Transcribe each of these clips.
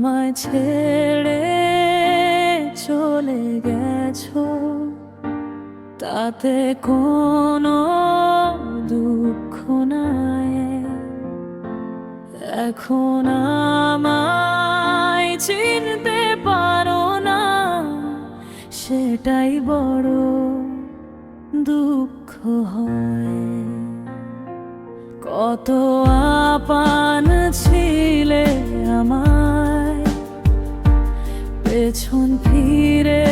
আমায় ছেড়ে চলে গেছো, তাতে কোনো দুঃখ নাই। এখন আমায় চিনতে পারো না, সেটাই বড় দুঃখ হয়। কত আপান ছিলে আমায় পেছন ফিরে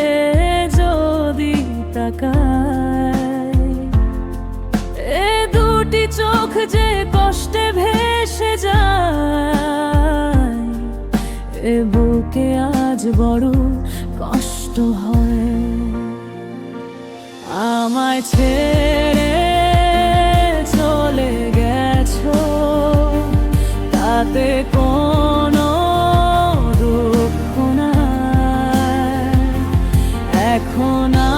যদি তাকাই, এ দুটি চোখ যে কষ্টে ভেসে যায়, এ বুকে আজ বড় কষ্ট হয়। আমায় ছেড়ে চলে গেছো, তাতে এখন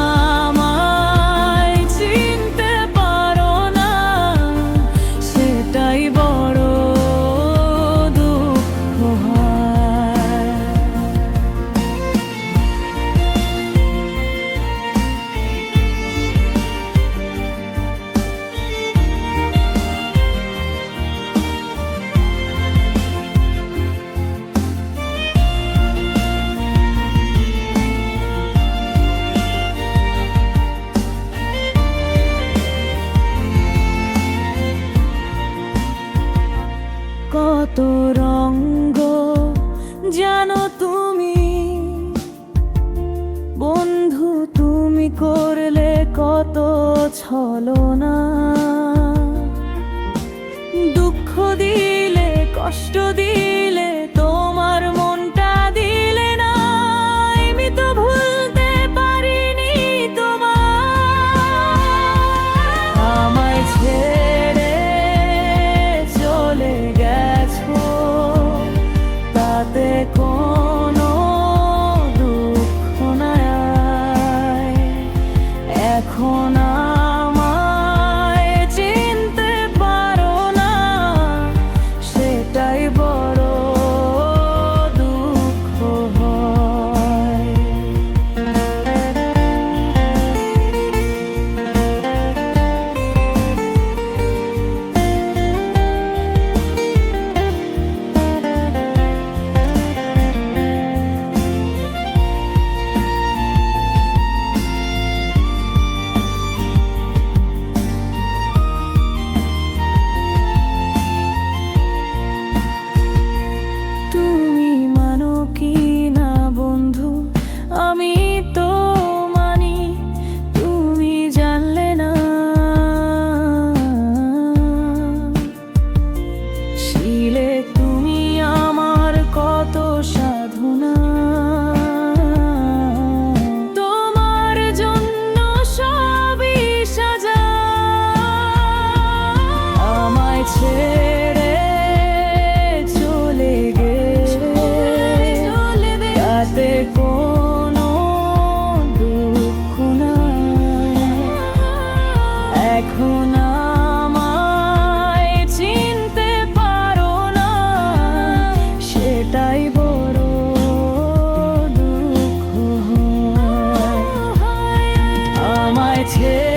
কষ্ট দিলে, তোমার মনটা দিলে না আমি তো ভুলতে পারিনি তোমার আমায় ছেড়ে চলে গেছো, তাতে কোনো দুঃখ নাই। এখন আমায়